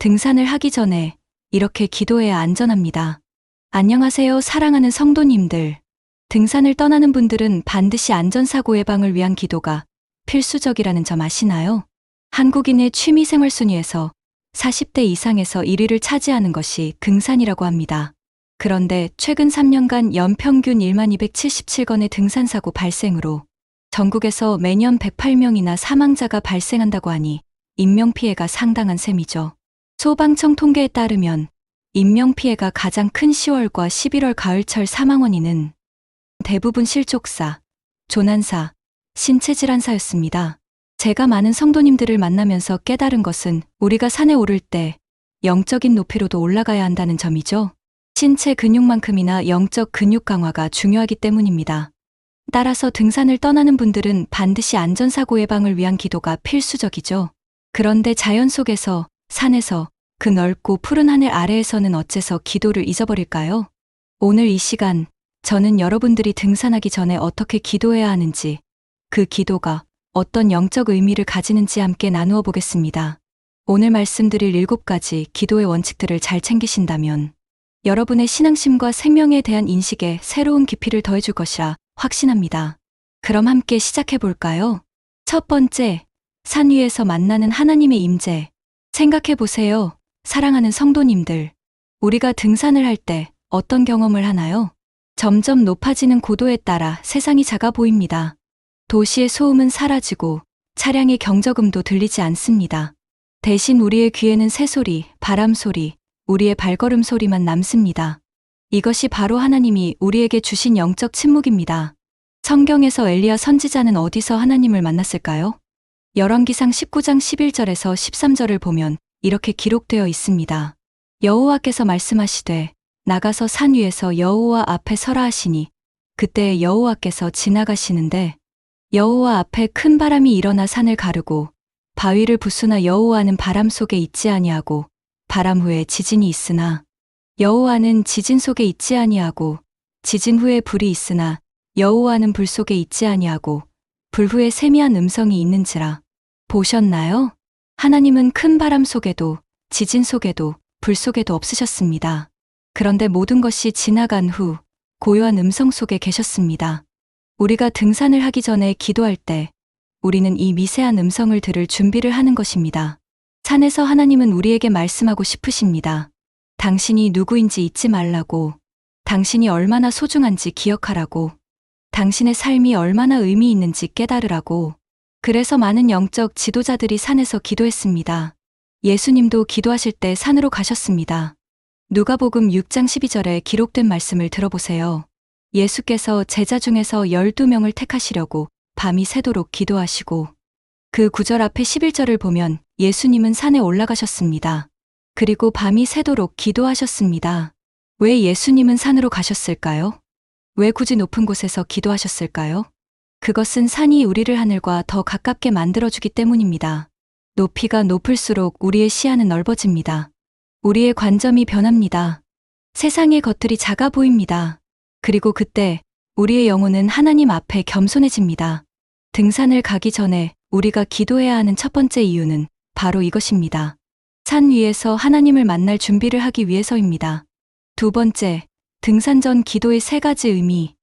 등산을 하기 전에 이렇게 기도해야 안전합니다. 안녕하세요, 사랑하는 성도님들. 등산을 떠나는 분들은 반드시 안전사고 예방을 위한 기도가 필수적이라는 점 아시나요? 한국인의 취미 생활 순위에서 40대 이상에서 1위를 차지하는 것이 등산이라고 합니다. 그런데 최근 3년간 연평균 1만 277건의 등산사고 발생으로 전국에서 매년 108명이나 사망자가 발생한다고 하니 인명피해가 상당한 셈이죠. 소방청 통계에 따르면 인명피해가 가장 큰 10월과 11월 가을철 사망 원인은 대부분 실족사, 조난사, 신체질환사였습니다. 제가 많은 성도님들을 만나면서 깨달은 것은 우리가 산에 오를 때 영적인 높이로도 올라가야 한다는 점이죠. 신체 근육만큼이나 영적 근육 강화가 중요하기 때문입니다. 따라서 등산을 떠나는 분들은 반드시 안전사고 예방을 위한 기도가 필수적이죠. 그런데 자연 속에서, 산에서, 그 넓고 푸른 하늘 아래에서는 어째서 기도를 잊어버릴까요? 오늘 이 시간, 저는 여러분들이 등산하기 전에 어떻게 기도해야 하는지, 그 기도가 어떤 영적 의미를 가지는지 함께 나누어 보겠습니다. 오늘 말씀드릴 일곱 가지 기도의 원칙들을 잘 챙기신다면 여러분의 신앙심과 생명에 대한 인식에 새로운 깊이를 더해줄 것이라 확신합니다. 그럼 함께 시작해 볼까요? 첫 번째, 산 위에서 만나는 하나님의 임재. 생각해 보세요. 사랑하는 성도님들. 우리가 등산을 할 때 어떤 경험을 하나요? 점점 높아지는 고도에 따라 세상이 작아 보입니다. 도시의 소음은 사라지고 차량의 경적음도 들리지 않습니다. 대신 우리의 귀에는 새소리, 바람소리, 우리의 발걸음 소리만 남습니다. 이것이 바로 하나님이 우리에게 주신 영적 침묵입니다. 성경에서 엘리야 선지자는 어디서 하나님을 만났을까요? 열왕기상 19장 11절에서 13절을 보면 이렇게 기록되어 있습니다. 여호와께서 말씀하시되 나가서 산 위에서 여호와 앞에 서라 하시니 그때 여호와께서 지나가시는데 여호와 앞에 큰 바람이 일어나 산을 가르고 바위를 부수나 여호와는 바람 속에 있지 아니하고 바람 후에 지진이 있으나 여호와는 지진 속에 있지 아니하고 지진 후에 불이 있으나 여호와는 불 속에 있지 아니하고 불 후에 세미한 음성이 있는지라 보셨나요? 하나님은 큰 바람 속에도 지진 속에도 불 속에도 없으셨습니다. 그런데 모든 것이 지나간 후 고요한 음성 속에 계셨습니다. 우리가 등산을 하기 전에 기도할 때 우리는 이 미세한 음성을 들을 준비를 하는 것입니다. 산에서 하나님은 우리에게 말씀하고 싶으십니다. 당신이 누구인지 잊지 말라고, 당신이 얼마나 소중한지 기억하라고, 당신의 삶이 얼마나 의미 있는지 깨달으라고, 그래서 많은 영적 지도자들이 산에서 기도했습니다. 예수님도 기도하실 때 산으로 가셨습니다. 누가복음 6장 12절에 기록된 말씀을 들어보세요. 예수께서 제자 중에서 12명을 택하시려고 밤이 새도록 기도하시고 그 구절 앞에 11절을 보면 예수님은 산에 올라가셨습니다. 그리고 밤이 새도록 기도하셨습니다. 왜 예수님은 산으로 가셨을까요? 왜 굳이 높은 곳에서 기도하셨을까요? 그것은 산이 우리를 하늘과 더 가깝게 만들어주기 때문입니다. 높이가 높을수록 우리의 시야는 넓어집니다. 우리의 관점이 변합니다. 세상의 것들이 작아 보입니다. 그리고 그때 우리의 영혼은 하나님 앞에 겸손해집니다. 등산을 가기 전에 우리가 기도해야 하는 첫 번째 이유는 바로 이것입니다. 산 위에서 하나님을 만날 준비를 하기 위해서입니다. 두 번째, 등산 전 기도의 세 가지 의미.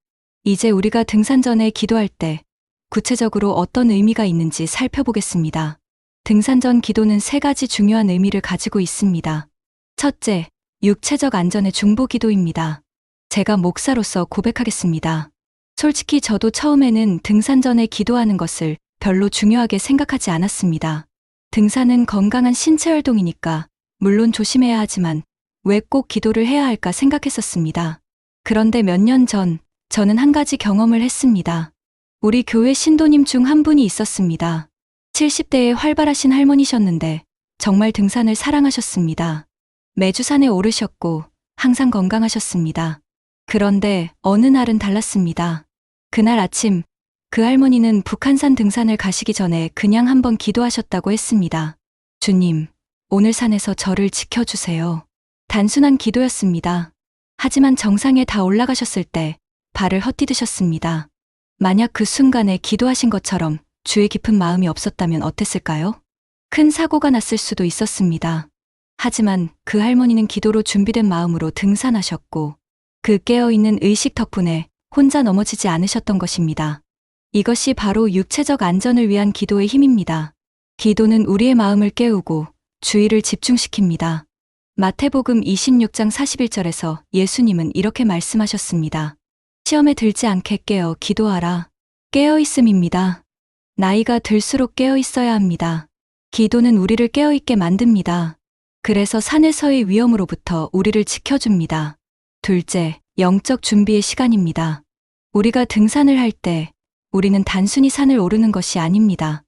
이제 우리가 등산 전에 기도할 때 구체적으로 어떤 의미가 있는지 살펴보겠습니다. 등산 전 기도는 세 가지 중요한 의미를 가지고 있습니다. 첫째, 육체적 안전의 중보 기도입니다. 제가 목사로서 고백하겠습니다. 솔직히 저도 처음에는 등산 전에 기도하는 것을 별로 중요하게 생각하지 않았습니다. 등산은 건강한 신체 활동이니까 물론 조심해야 하지만 왜 꼭 기도를 해야 할까 생각했었습니다. 그런데 몇 년 전 저는 한 가지 경험을 했습니다. 우리 교회 신도님 중 한 분이 있었습니다. 70대에 활발하신 할머니셨는데 정말 등산을 사랑하셨습니다. 매주 산에 오르셨고 항상 건강하셨습니다. 그런데 어느 날은 달랐습니다. 그날 아침 그 할머니는 북한산 등산을 가시기 전에 그냥 한번 기도하셨다고 했습니다. 주님, 오늘 산에서 저를 지켜주세요. 단순한 기도였습니다. 하지만 정상에 다 올라가셨을 때 발을 헛디드셨습니다. 만약 그 순간에 기도하신 것처럼 주의 깊은 마음이 없었다면 어땠을까요? 큰 사고가 났을 수도 있었습니다. 하지만 그 할머니는 기도로 준비된 마음으로 등산하셨고 그 깨어있는 의식 덕분에 혼자 넘어지지 않으셨던 것입니다. 이것이 바로 육체적 안전을 위한 기도의 힘입니다. 기도는 우리의 마음을 깨우고 주의를 집중시킵니다. 마태복음 26장 41절에서 예수님은 이렇게 말씀하셨습니다. 시험에 들지 않게 깨어 기도하라. 깨어 있음입니다. 나이가 들수록 깨어 있어야 합니다. 기도는 우리를 깨어 있게 만듭니다. 그래서 산에서의 위험으로부터 우리를 지켜줍니다. 둘째, 영적 준비의 시간입니다. 우리가 등산을 할 때 우리는 단순히 산을 오르는 것이 아닙니다.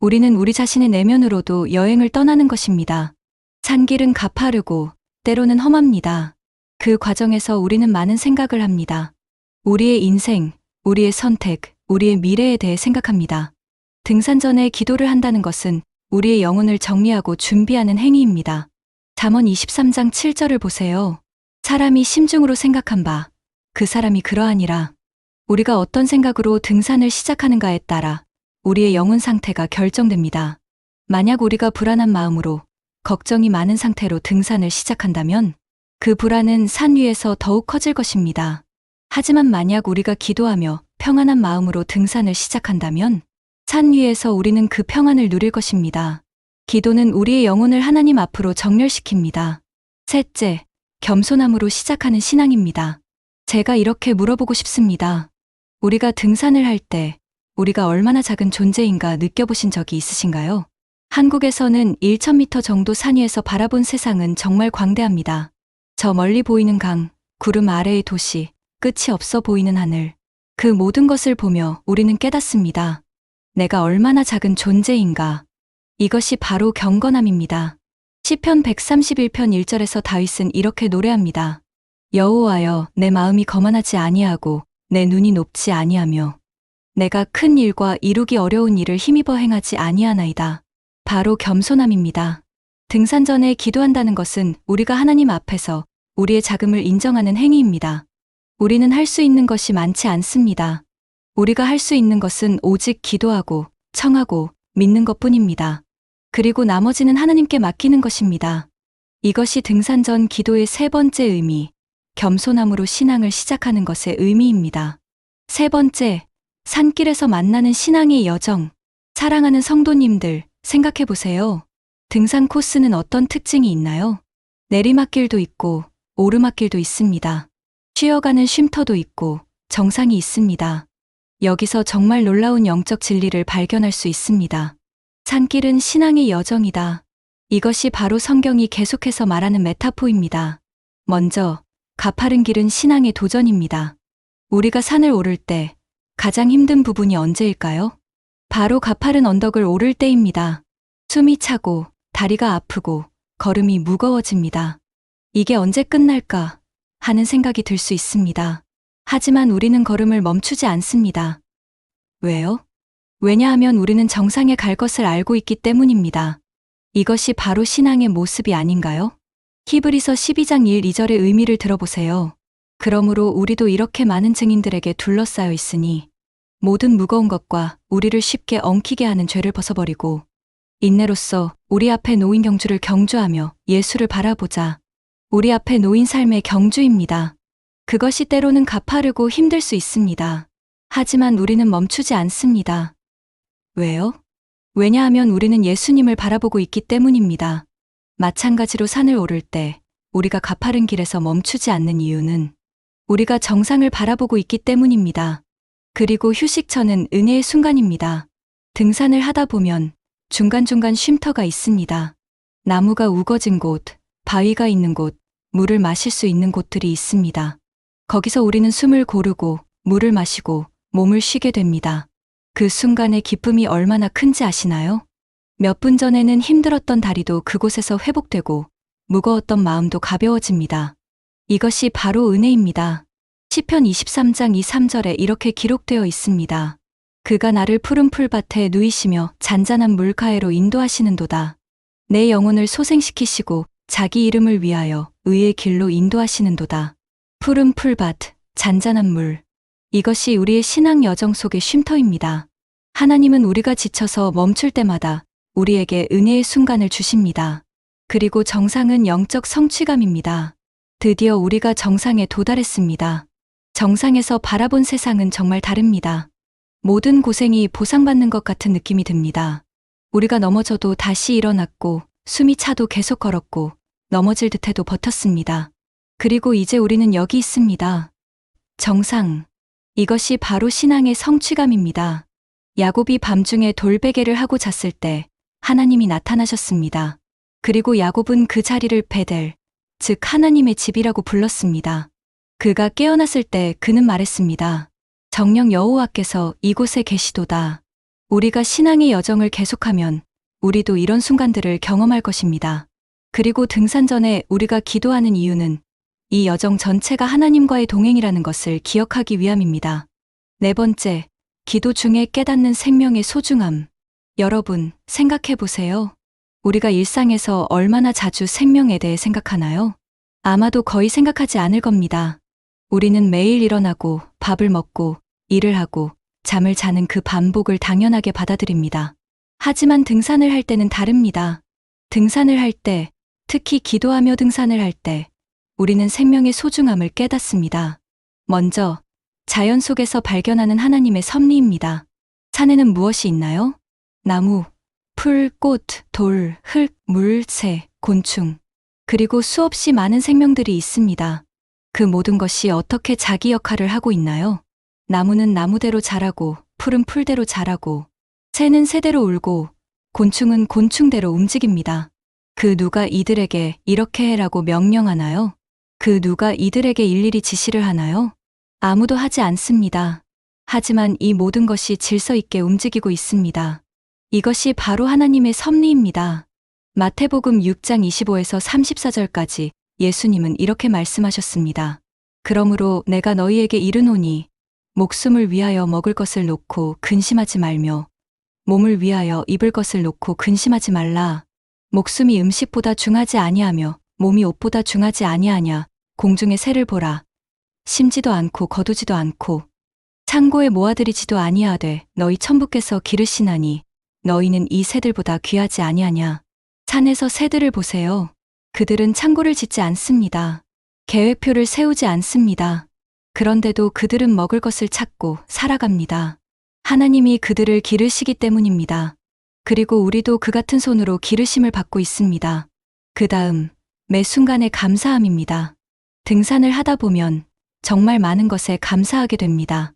우리는 우리 자신의 내면으로도 여행을 떠나는 것입니다. 산길은 가파르고 때로는 험합니다. 그 과정에서 우리는 많은 생각을 합니다. 우리의 인생, 우리의 선택, 우리의 미래에 대해 생각합니다. 등산 전에 기도를 한다는 것은 우리의 영혼을 정리하고 준비하는 행위입니다. 잠언 23장 7절을 보세요. 사람이 심중으로 생각한 바, 그 사람이 그러하니라. 우리가 어떤 생각으로 등산을 시작하는가에 따라 우리의 영혼 상태가 결정됩니다. 만약 우리가 불안한 마음으로 걱정이 많은 상태로 등산을 시작한다면 그 불안은 산 위에서 더욱 커질 것입니다. 하지만 만약 우리가 기도하며 평안한 마음으로 등산을 시작한다면 산 위에서 우리는 그 평안을 누릴 것입니다. 기도는 우리의 영혼을 하나님 앞으로 정렬시킵니다. 셋째, 겸손함으로 시작하는 신앙입니다. 제가 이렇게 물어보고 싶습니다. 우리가 등산을 할 때 우리가 얼마나 작은 존재인가 느껴보신 적이 있으신가요? 한국에서는 1,000m 정도 산 위에서 바라본 세상은 정말 광대합니다. 저 멀리 보이는 강, 구름 아래의 도시, 끝이 없어 보이는 하늘. 그 모든 것을 보며 우리는 깨닫습니다. 내가 얼마나 작은 존재인가. 이것이 바로 경건함입니다. 시편 131편 1절에서 다윗은 이렇게 노래합니다. 여호와여 내 마음이 거만하지 아니하고 내 눈이 높지 아니하며 내가 큰 일과 이루기 어려운 일을 힘입어 행하지 아니하나이다. 바로 겸손함입니다. 등산 전에 기도한다는 것은 우리가 하나님 앞에서 우리의 자금을 인정하는 행위입니다. 우리는 할 수 있는 것이 많지 않습니다. 우리가 할 수 있는 것은 오직 기도하고 청하고 믿는 것 뿐입니다. 그리고 나머지는 하나님께 맡기는 것입니다. 이것이 등산 전 기도의 세 번째 의미, 겸손함으로 신앙을 시작하는 것의 의미입니다. 세 번째, 산길에서 만나는 신앙의 여정. 사랑하는 성도님들, 생각해 보세요. 등산 코스는 어떤 특징이 있나요? 내리막길도 있고, 오르막길도 있습니다. 쉬어가는 쉼터도 있고, 정상이 있습니다. 여기서 정말 놀라운 영적 진리를 발견할 수 있습니다. 산길은 신앙의 여정이다. 이것이 바로 성경이 계속해서 말하는 메타포입니다. 먼저, 가파른 길은 신앙의 도전입니다. 우리가 산을 오를 때 가장 힘든 부분이 언제일까요? 바로 가파른 언덕을 오를 때입니다. 숨이 차고, 다리가 아프고, 걸음이 무거워집니다. 이게 언제 끝날까 하는 생각이 들 수 있습니다. 하지만 우리는 걸음을 멈추지 않습니다. 왜요? 왜냐하면 우리는 정상에 갈 것을 알고 있기 때문입니다. 이것이 바로 신앙의 모습이 아닌가요? 히브리서 12장 1, 2절의 의미를 들어보세요. 그러므로 우리도 이렇게 많은 증인들에게 둘러싸여 있으니 모든 무거운 것과 우리를 쉽게 엉키게 하는 죄를 벗어버리고 인내로서 우리 앞에 놓인 경주를 경주하며 예수를 바라보자. 우리 앞에 놓인 삶의 경주입니다. 그것이 때로는 가파르고 힘들 수 있습니다. 하지만 우리는 멈추지 않습니다. 왜요? 왜냐하면 우리는 예수님을 바라보고 있기 때문입니다. 마찬가지로 산을 오를 때 우리가 가파른 길에서 멈추지 않는 이유는 우리가 정상을 바라보고 있기 때문입니다. 그리고 휴식처는 은혜의 순간입니다. 등산을 하다 보면 중간중간 쉼터가 있습니다. 나무가 우거진 곳, 바위가 있는 곳, 물을 마실 수 있는 곳들이 있습니다. 거기서 우리는 숨을 고르고 물을 마시고 몸을 쉬게 됩니다. 그 순간의 기쁨이 얼마나 큰지 아시나요? 몇 분 전에는 힘들었던 다리도 그곳에서 회복되고 무거웠던 마음도 가벼워집니다. 이것이 바로 은혜입니다. 시편 23장 2, 3절에 이렇게 기록되어 있습니다. 그가 나를 푸른 풀밭에 누이시며 잔잔한 물가에로 인도하시는도다. 내 영혼을 소생시키시고 자기 이름을 위하여 의의 길로 인도하시는도다. 푸른 풀밭, 잔잔한 물. 이것이 우리의 신앙 여정 속의 쉼터입니다. 하나님은 우리가 지쳐서 멈출 때마다 우리에게 은혜의 순간을 주십니다. 그리고 정상은 영적 성취감입니다. 드디어 우리가 정상에 도달했습니다. 정상에서 바라본 세상은 정말 다릅니다. 모든 고생이 보상받는 것 같은 느낌이 듭니다. 우리가 넘어져도 다시 일어났고, 숨이 차도 계속 걸었고, 넘어질 듯해도 버텼습니다. 그리고 이제 우리는 여기 있습니다. 정상. 이것이 바로 신앙의 성취감입니다. 야곱이 밤중에 돌베개를 하고 잤을 때 하나님이 나타나셨습니다. 그리고 야곱은 그 자리를 베델, 즉 하나님의 집이라고 불렀습니다. 그가 깨어났을 때 그는 말했습니다. 정령 여호와께서 이곳에 계시도다. 우리가 신앙의 여정을 계속하면 우리도 이런 순간들을 경험할 것입니다. 그리고 등산 전에 우리가 기도하는 이유는 이 여정 전체가 하나님과의 동행이라는 것을 기억하기 위함입니다. 네 번째, 기도 중에 깨닫는 생명의 소중함. 여러분, 생각해 보세요. 우리가 일상에서 얼마나 자주 생명에 대해 생각하나요? 아마도 거의 생각하지 않을 겁니다. 우리는 매일 일어나고 밥을 먹고 일을 하고 잠을 자는 그 반복을 당연하게 받아들입니다. 하지만 등산을 할 때는 다릅니다. 등산을 할 때, 특히 기도하며 등산을 할 때, 우리는 생명의 소중함을 깨닫습니다. 먼저, 자연 속에서 발견하는 하나님의 섭리입니다. 산에는 무엇이 있나요? 나무, 풀, 꽃, 돌, 흙, 물, 새, 곤충, 그리고 수없이 많은 생명들이 있습니다. 그 모든 것이 어떻게 자기 역할을 하고 있나요? 나무는 나무대로 자라고, 풀은 풀대로 자라고, 새는 새대로 울고, 곤충은 곤충대로 움직입니다. 그 누가 이들에게 이렇게 해라고 명령하나요? 그 누가 이들에게 일일이 지시를 하나요? 아무도 하지 않습니다. 하지만 이 모든 것이 질서 있게 움직이고 있습니다. 이것이 바로 하나님의 섭리입니다. 마태복음 6장 25에서 34절까지 예수님은 이렇게 말씀하셨습니다. 그러므로 내가 너희에게 이르노니 목숨을 위하여 먹을 것을 놓고 근심하지 말며 몸을 위하여 입을 것을 놓고 근심하지 말라. 목숨이 음식보다 중하지 아니하며 몸이 옷보다 중하지 아니하냐. 공중의 새를 보라. 심지도 않고 거두지도 않고 창고에 모아들이지도 아니하되 너희 천부께서 기르시나니 너희는 이 새들보다 귀하지 아니하냐. 산에서 새들을 보세요. 그들은 창고를 짓지 않습니다. 계획표를 세우지 않습니다. 그런데도 그들은 먹을 것을 찾고 살아갑니다. 하나님이 그들을 기르시기 때문입니다. 그리고 우리도 그 같은 손으로 기르심을 받고 있습니다. 그 다음, 매 순간의 감사함입니다. 등산을 하다 보면 정말 많은 것에 감사하게 됩니다.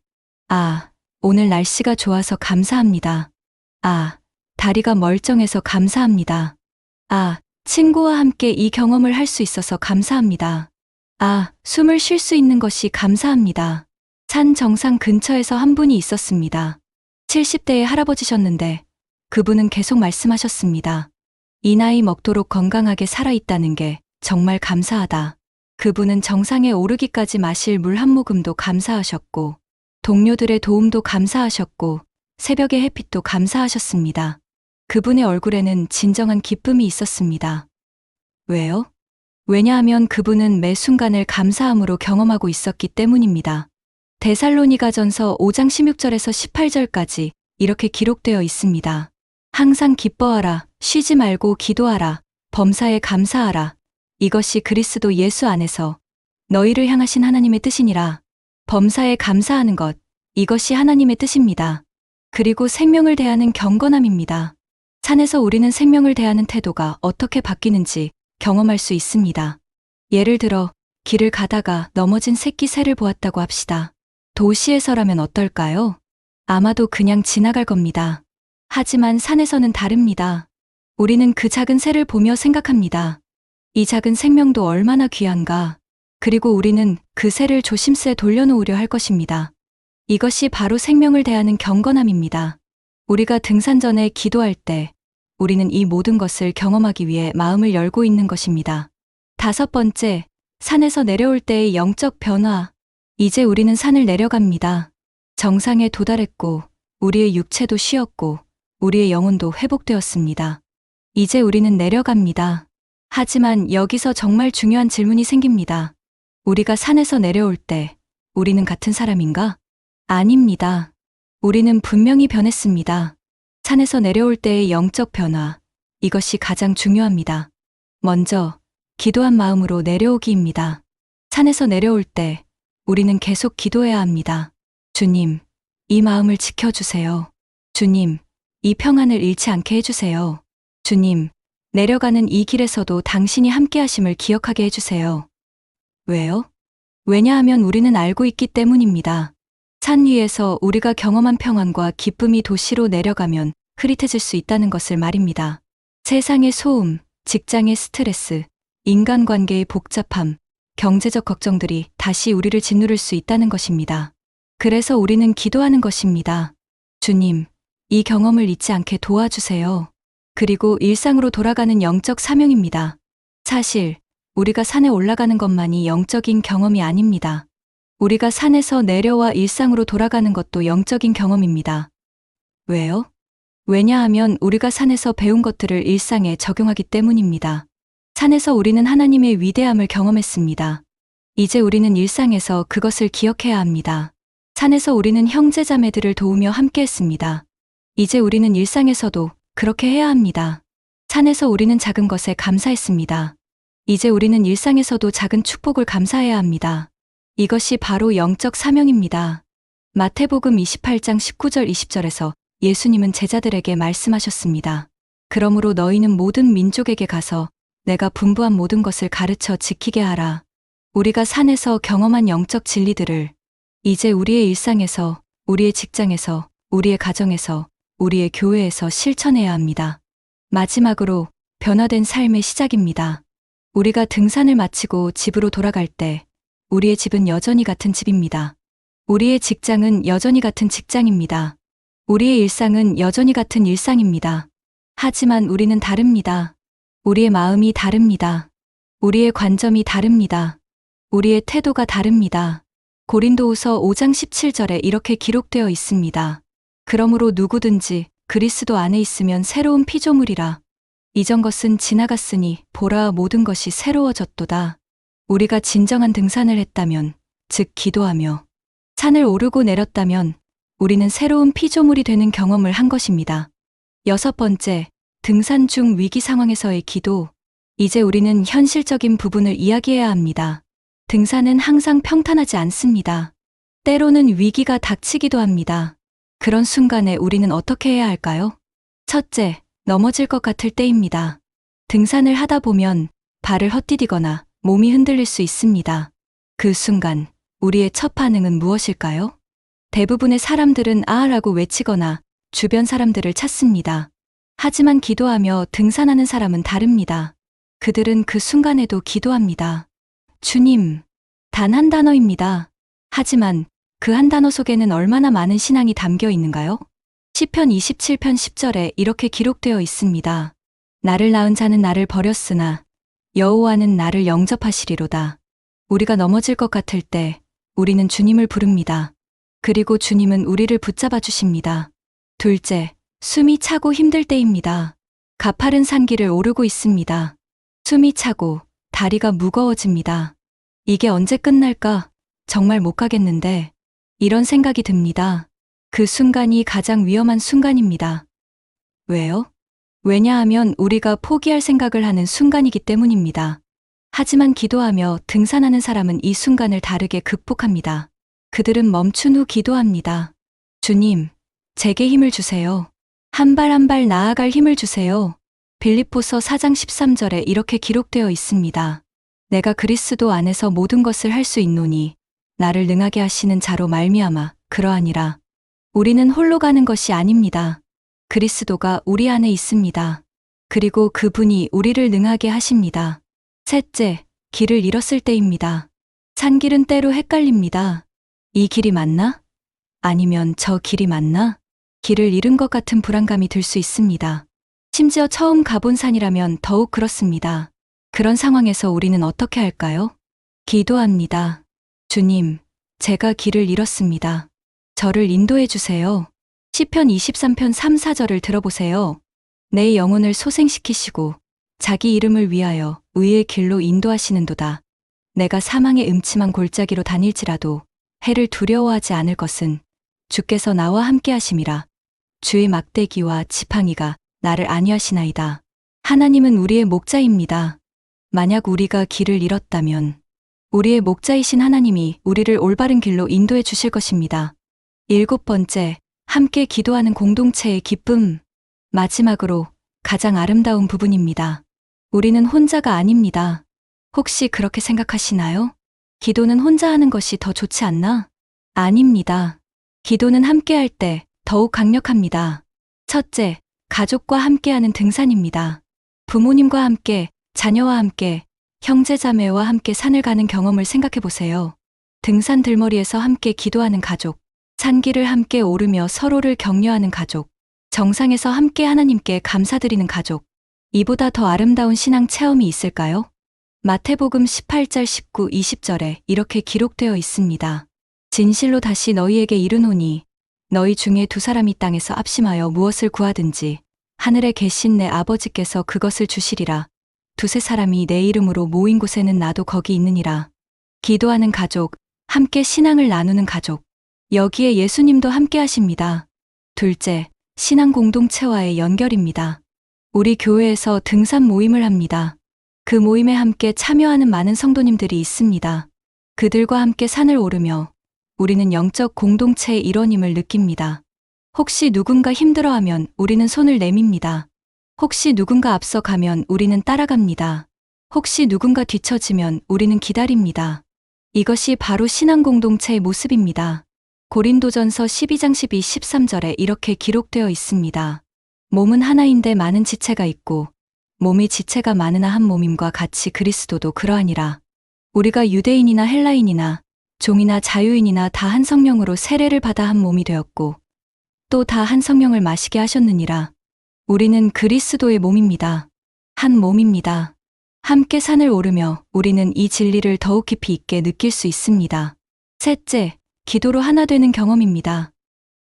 아, 오늘 날씨가 좋아서 감사합니다. 아, 다리가 멀쩡해서 감사합니다. 아, 친구와 함께 이 경험을 할 수 있어서 감사합니다. 아, 숨을 쉴 수 있는 것이 감사합니다. 산 정상 근처에서 한 분이 있었습니다. 70대의 할아버지셨는데 그분은 계속 말씀하셨습니다. 이 나이 먹도록 건강하게 살아있다는 게 정말 감사하다. 그분은 정상에 오르기까지 마실 물 한 모금도 감사하셨고, 동료들의 도움도 감사하셨고, 새벽의 햇빛도 감사하셨습니다. 그분의 얼굴에는 진정한 기쁨이 있었습니다. 왜요? 왜냐하면 그분은 매 순간을 감사함으로 경험하고 있었기 때문입니다. 데살로니가 전서 5장 16절에서 18절까지 이렇게 기록되어 있습니다. 항상 기뻐하라, 쉬지 말고 기도하라, 범사에 감사하라. 이것이 그리스도 예수 안에서 너희를 향하신 하나님의 뜻이니라. 범사에 감사하는 것, 이것이 하나님의 뜻입니다. 그리고 생명을 대하는 경건함입니다. 산에서 우리는 생명을 대하는 태도가 어떻게 바뀌는지 경험할 수 있습니다. 예를 들어, 길을 가다가 넘어진 새끼 새를 보았다고 합시다. 도시에서라면 어떨까요? 아마도 그냥 지나갈 겁니다. 하지만 산에서는 다릅니다. 우리는 그 작은 새를 보며 생각합니다. 이 작은 생명도 얼마나 귀한가. 그리고 우리는 그 새를 조심스레 돌려놓으려 할 것입니다. 이것이 바로 생명을 대하는 경건함입니다. 우리가 등산 전에 기도할 때 우리는 이 모든 것을 경험하기 위해 마음을 열고 있는 것입니다. 다섯 번째, 산에서 내려올 때의 영적 변화. 이제 우리는 산을 내려갑니다. 정상에 도달했고, 우리의 육체도 쉬었고, 우리의 영혼도 회복되었습니다. 이제 우리는 내려갑니다. 하지만 여기서 정말 중요한 질문이 생깁니다. 우리가 산에서 내려올 때, 우리는 같은 사람인가? 아닙니다. 우리는 분명히 변했습니다. 산에서 내려올 때의 영적 변화, 이것이 가장 중요합니다. 먼저 기도한 마음으로 내려오기입니다. 산에서 내려올 때 우리는 계속 기도해야 합니다. 주님, 이 마음을 지켜주세요. 주님, 이 평안을 잃지 않게 해주세요. 주님, 내려가는 이 길에서도 당신이 함께 하심을 기억하게 해주세요. 왜요? 왜냐하면 우리는 알고 있기 때문입니다. 산 위에서 우리가 경험한 평안과 기쁨이 도시로 내려가면 흐릿해질 수 있다는 것을 말입니다. 세상의 소음, 직장의 스트레스, 인간관계의 복잡함, 경제적 걱정들이 다시 우리를 짓누를 수 있다는 것입니다. 그래서 우리는 기도하는 것입니다. 주님, 이 경험을 잊지 않게 도와주세요. 그리고 일상으로 돌아가는 영적 사명입니다. 사실, 우리가 산에 올라가는 것만이 영적인 경험이 아닙니다. 우리가 산에서 내려와 일상으로 돌아가는 것도 영적인 경험입니다. 왜요? 왜냐하면 우리가 산에서 배운 것들을 일상에 적용하기 때문입니다. 산에서 우리는 하나님의 위대함을 경험했습니다. 이제 우리는 일상에서 그것을 기억해야 합니다. 산에서 우리는 형제자매들을 도우며 함께 했습니다. 이제 우리는 일상에서도 그렇게 해야 합니다. 산에서 우리는 작은 것에 감사했습니다. 이제 우리는 일상에서도 작은 축복을 감사해야 합니다. 이것이 바로 영적 사명입니다. 마태복음 28장 19절 20절에서 예수님은 제자들에게 말씀하셨습니다. 그러므로 너희는 모든 민족에게 가서 내가 분부한 모든 것을 가르쳐 지키게 하라. 우리가 산에서 경험한 영적 진리들을 이제 우리의 일상에서, 우리의 직장에서, 우리의 가정에서, 우리의 교회에서 실천해야 합니다. 마지막으로 변화된 삶의 시작입니다. 우리가 등산을 마치고 집으로 돌아갈 때 우리의 집은 여전히 같은 집입니다. 우리의 직장은 여전히 같은 직장입니다. 우리의 일상은 여전히 같은 일상입니다. 하지만 우리는 다릅니다. 우리의 마음이 다릅니다. 우리의 관점이 다릅니다. 우리의 태도가 다릅니다. 고린도후서 5장 17절에 이렇게 기록되어 있습니다. 그러므로 누구든지 그리스도 안에 있으면 새로운 피조물이라. 이전 것은 지나갔으니 보라 모든 것이 새로워졌도다. 우리가 진정한 등산을 했다면, 즉 기도하며 산을 오르고 내렸다면 우리는 새로운 피조물이 되는 경험을 한 것입니다. 여섯 번째, 등산 중 위기 상황에서의 기도. 이제 우리는 현실적인 부분을 이야기해야 합니다. 등산은 항상 평탄하지 않습니다. 때로는 위기가 닥치기도 합니다. 그런 순간에 우리는 어떻게 해야 할까요? 첫째, 넘어질 것 같을 때입니다. 등산을 하다 보면 발을 헛디디거나 몸이 흔들릴 수 있습니다. 그 순간 우리의 첫 반응은 무엇일까요? 대부분의 사람들은 아라고 외치거나 주변 사람들을 찾습니다. 하지만 기도하며 등산하는 사람은 다릅니다. 그들은 그 순간에도 기도합니다. 주님, 단 한 단어입니다. 하지만 그 한 단어 속에는 얼마나 많은 신앙이 담겨 있는가요? 시편 27편 10절에 이렇게 기록되어 있습니다. 나를 낳은 자는 나를 버렸으나 여호와는 나를 영접하시리로다. 우리가 넘어질 것 같을 때 우리는 주님을 부릅니다. 그리고 주님은 우리를 붙잡아 주십니다. 둘째, 숨이 차고 힘들 때입니다. 가파른 산길을 오르고 있습니다. 숨이 차고 다리가 무거워집니다. 이게 언제 끝날까? 정말 못 가겠는데. 이런 생각이 듭니다. 그 순간이 가장 위험한 순간입니다. 왜요? 왜냐하면 우리가 포기할 생각을 하는 순간이기 때문입니다. 하지만 기도하며 등산하는 사람은 이 순간을 다르게 극복합니다. 그들은 멈춘 후 기도합니다. 주님, 제게 힘을 주세요. 한 발 한 발 나아갈 힘을 주세요. 빌립보서 4장 13절에 이렇게 기록되어 있습니다. 내가 그리스도 안에서 모든 것을 할 수 있노니 나를 능하게 하시는 자로 말미암아 그러하니라. 우리는 홀로 가는 것이 아닙니다. 그리스도가 우리 안에 있습니다. 그리고 그분이 우리를 능하게 하십니다. 셋째, 길을 잃었을 때입니다. 산길은 때로 헷갈립니다. 이 길이 맞나? 아니면 저 길이 맞나? 길을 잃은 것 같은 불안감이 들 수 있습니다. 심지어 처음 가본 산이라면 더욱 그렇습니다. 그런 상황에서 우리는 어떻게 할까요? 기도합니다. 주님, 제가 길을 잃었습니다. 저를 인도해 주세요. 시편 23편 3, 4절을 들어보세요. 내 영혼을 소생시키시고 자기 이름을 위하여 의의 길로 인도하시는도다. 내가 사망의 음침한 골짜기로 다닐지라도 해를 두려워하지 않을 것은 주께서 나와 함께 하심이라. 주의 막대기와 지팡이가 나를 안위하시나이다. 하나님은 우리의 목자입니다. 만약 우리가 길을 잃었다면 우리의 목자이신 하나님이 우리를 올바른 길로 인도해 주실 것입니다. 일곱 번째, 함께 기도하는 공동체의 기쁨. 마지막으로 가장 아름다운 부분입니다. 우리는 혼자가 아닙니다. 혹시 그렇게 생각하시나요? 기도는 혼자 하는 것이 더 좋지 않나? 아닙니다. 기도는 함께 할 때 더욱 강력합니다. 첫째, 가족과 함께하는 등산입니다. 부모님과 함께, 자녀와 함께, 형제자매와 함께 산을 가는 경험을 생각해 보세요. 등산 들머리에서 함께 기도하는 가족, 산길을 함께 오르며 서로를 격려하는 가족, 정상에서 함께 하나님께 감사드리는 가족. 이보다 더 아름다운 신앙 체험이 있을까요? 마태복음 18절 19, 20절에 이렇게 기록되어 있습니다. 진실로 다시 너희에게 이르노니 너희 중에 두 사람이 땅에서 합심하여 무엇을 구하든지 하늘에 계신 내 아버지께서 그것을 주시리라. 두세 사람이 내 이름으로 모인 곳에는 나도 거기 있느니라. 기도하는 가족, 함께 신앙을 나누는 가족. 여기에 예수님도 함께 하십니다. 둘째, 신앙 공동체와의 연결입니다. 우리 교회에서 등산 모임을 합니다. 그 모임에 함께 참여하는 많은 성도님들이 있습니다. 그들과 함께 산을 오르며 우리는 영적 공동체의 일원임을 느낍니다. 혹시 누군가 힘들어하면 우리는 손을 내밉니다. 혹시 누군가 앞서가면 우리는 따라갑니다. 혹시 누군가 뒤처지면 우리는 기다립니다. 이것이 바로 신앙 공동체의 모습입니다. 고린도전서 12장 12, 13절에 이렇게 기록되어 있습니다. 몸은 하나인데 많은 지체가 있고 몸이 지체가 많으나 한 몸임과 같이 그리스도도 그러하니라. 우리가 유대인이나 헬라인이나 종이나 자유인이나 다 한 성령으로 세례를 받아 한 몸이 되었고 또 다 한 성령을 마시게 하셨느니라. 우리는 그리스도의 몸입니다. 한 몸입니다. 함께 산을 오르며 우리는 이 진리를 더욱 깊이 있게 느낄 수 있습니다. 셋째, 기도로 하나 되는 경험입니다.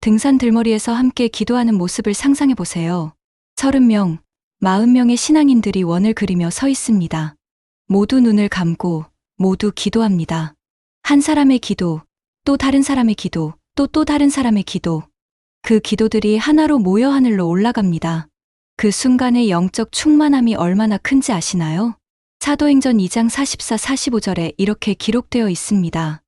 등산 들머리에서 함께 기도하는 모습을 상상해 보세요. 30명, 40명의 신앙인들이 원을 그리며 서 있습니다. 모두 눈을 감고 모두 기도합니다. 한 사람의 기도, 또 다른 사람의 기도, 또또 다른 사람의 기도. 그 기도들이 하나로 모여 하늘로 올라갑니다. 그 순간의 영적 충만함이 얼마나 큰지 아시나요? 사도행전 2장 44, 45절에 이렇게 기록되어 있습니다.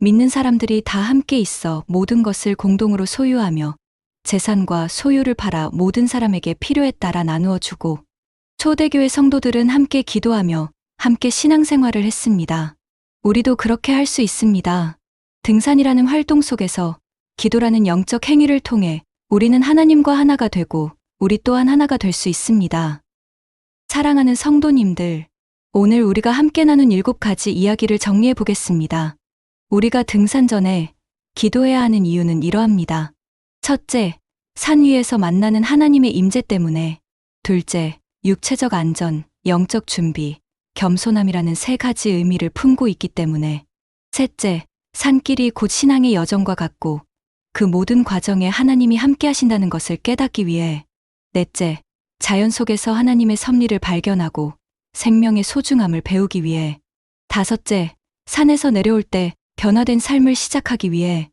믿는 사람들이 다 함께 있어 모든 것을 공동으로 소유하며 재산과 소유를 팔아 모든 사람에게 필요에 따라 나누어 주고 초대교회 성도들은 함께 기도하며 함께 신앙생활을 했습니다. 우리도 그렇게 할 수 있습니다. 등산이라는 활동 속에서 기도라는 영적 행위를 통해 우리는 하나님과 하나가 되고 우리 또한 하나가 될 수 있습니다. 사랑하는 성도님들, 오늘 우리가 함께 나눈 일곱 가지 이야기를 정리해 보겠습니다. 우리가 등산 전에 기도해야 하는 이유는 이러합니다. 첫째, 산 위에서 만나는 하나님의 임재 때문에. 둘째, 육체적 안전, 영적 준비, 겸손함이라는 세 가지 의미를 품고 있기 때문에. 셋째, 산길이 곧 신앙의 여정과 같고 그 모든 과정에 하나님이 함께 하신다는 것을 깨닫기 위해. 넷째, 자연 속에서 하나님의 섭리를 발견하고 생명의 소중함을 배우기 위해. 다섯째, 산에서 내려올 때 변화된 삶을 시작하기 위해.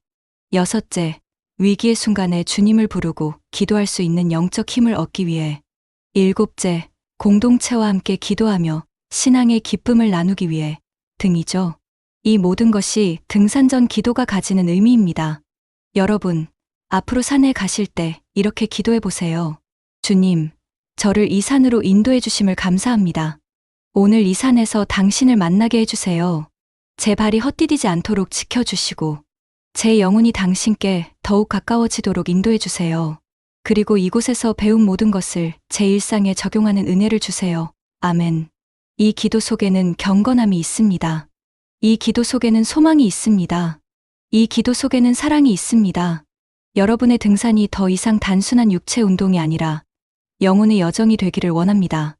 여섯째, 위기의 순간에 주님을 부르고 기도할 수 있는 영적 힘을 얻기 위해. 일곱째, 공동체와 함께 기도하며 신앙의 기쁨을 나누기 위해 등이죠. 이 모든 것이 등산 전 기도가 가지는 의미입니다. 여러분, 앞으로 산에 가실 때 이렇게 기도해 보세요. 주님, 저를 이 산으로 인도해 주심을 감사합니다. 오늘 이 산에서 당신을 만나게 해주세요. 제 발이 헛디디지 않도록 지켜주시고, 제 영혼이 당신께 더욱 가까워지도록 인도해 주세요. 그리고 이곳에서 배운 모든 것을 제 일상에 적용하는 은혜를 주세요. 아멘. 이 기도 속에는 경건함이 있습니다. 이 기도 속에는 소망이 있습니다. 이 기도 속에는 사랑이 있습니다. 여러분의 등산이 더 이상 단순한 육체 운동이 아니라 영혼의 여정이 되기를 원합니다.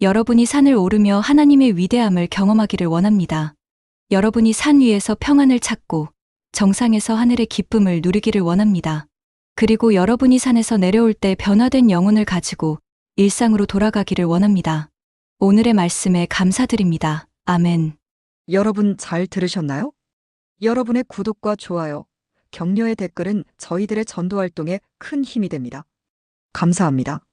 여러분이 산을 오르며 하나님의 위대함을 경험하기를 원합니다. 여러분이 산 위에서 평안을 찾고 정상에서 하늘의 기쁨을 누리기를 원합니다. 그리고 여러분이 산에서 내려올 때 변화된 영혼을 가지고 일상으로 돌아가기를 원합니다. 오늘의 말씀에 감사드립니다. 아멘. 여러분 잘 들으셨나요? 여러분의 구독과 좋아요, 격려의 댓글은 저희들의 전도 활동에 큰 힘이 됩니다. 감사합니다.